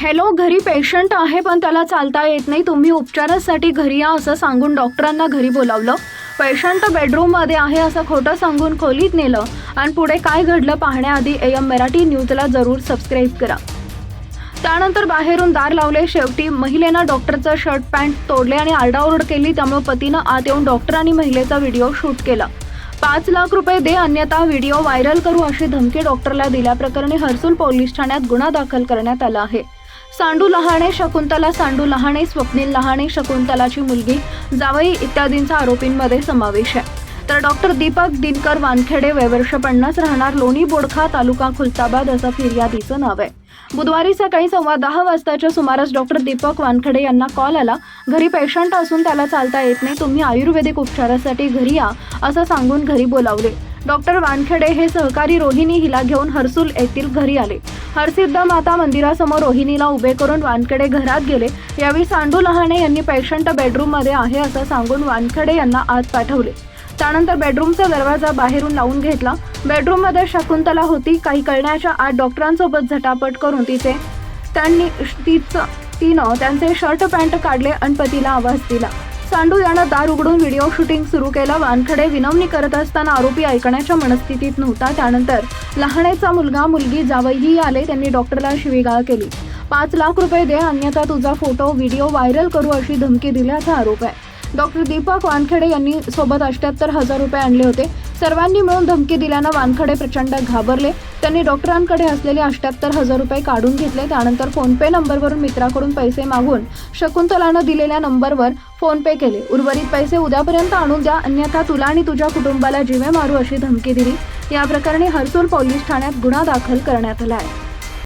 Hello घरी patient आहे पण त्याला चालता येत नाही. तुम्ही उपचारासाठी घरी या असं सांगून डॉक्टरांना घरी बोलावलं. पेशंट बेडरूममध्ये आहे असं खोटं सांगून खोलीत नेलं. आणि पुढे काय घडलं पाहण्याआधी ए एम मराठी न्यूजला जरूर सबस्क्राईब करा. त्यानंतर बाहेरून दार लावले. शेवटी महिलेनं डॉक्टरचं शर्ट पॅन्ट तोडले आणि आरडाओरड केली. त्यामुळे पतीनं आत येऊन डॉक्टरांनी महिलेचा व्हिडिओ शूट केला. पाच लाख रुपये दे अन्यथा व्हिडिओ व्हायरल करू अशी धमकी डॉक्टरला दिल्याप्रकरणी हर्सुल पोलीस ठाण्यात गुन्हा दाखल करण्यात आला आहे. सांडू लहाणे शकुंतला सांडू लहाणे स्वप्नील लहाणे शकुंतलाची मुलगी जावई इत्यादींचा आरोपींमध्ये समावेश आहे. तर डॉक्टर दीपक दिनकर वानखेडे वयवर्ष पन्नास राहणार लोणी बोडखा तालुका खुलताबाद असं फिर्यादीचं नाव आहे. बुधवारी सकाळी सव्वा दहा वाजताच्या सुमारास डॉक्टर दीपक वानखेडे यांना कॉल आला घरी पेशंट असून त्याला चालता येत नाही तुम्ही आयुर्वेदिक उपचारासाठी घरी या असं सांगून घरी बोलावले. डॉक्टर वानखेडे हे सहकारी रोहिणी हिला घेऊन हर्सुल येथील घरी आले. हरसिद्ध माता मंदिरासमोर रोहिणीला उभे करून वानखेडे घरात गेले. यावेळी सांडू लहाणे यांनी पेशंट बेडरूममध्ये आहे असं सांगून वानखेडे यांना आत पाठवले. त्यानंतर बेडरूमचा दरवाजा बाहेरून लावून घेतला. बेडरूममध्ये शकुंतला होती. काही कळण्याच्या आत डॉक्टरांसोबत झटापट करून तिचे त्यांनी तिचं तिनं त्यांचे शर्ट पॅन्ट काढले आणि पतीला आवाज दिला. सांडू यानं दार उघडून व्हिडिओ शूटिंग सुरू केलं. वानखडे विनवणी करत असताना आरोपी ऐकण्याच्या मनस्थितीत नव्हता. त्यानंतर लहानेचा मुलगा मुलगी जावईही आले. त्यांनी डॉक्टरला शिवीगाळ केली. पाच लाख रुपये दे अन्यथा तुझा फोटो व्हिडिओ व्हायरल करू अशी धमकी दिल्याचा आरोप आहे. डॉक्टर दीपक वानखेडे यांनी सोबत अठ्याहत्तर हजार रुपये आणले होते. सर्वांनी मिळून धमकी दिल्यानं वानखडे प्रचंड घाबरले. त्यांनी डॉक्टरांकडे असलेले अष्ट्याहत्तर हजार रुपये काढून घेतले. त्यानंतर फोनपे नंबरवरून मित्राकडून पैसे मागून शकुंतलानं दिलेल्या नंबरवर फोनपे केले. उर्वरित पैसे उद्यापर्यंत आणून द्या. अन्यथा तुला आणि तुझ्या कुटुंबाला जीवे मारू अशी धमकी दिली. या प्रकरणी हर्सूल पोलीस ठाण्यात गुन्हा दाखल करण्यात आला आहे.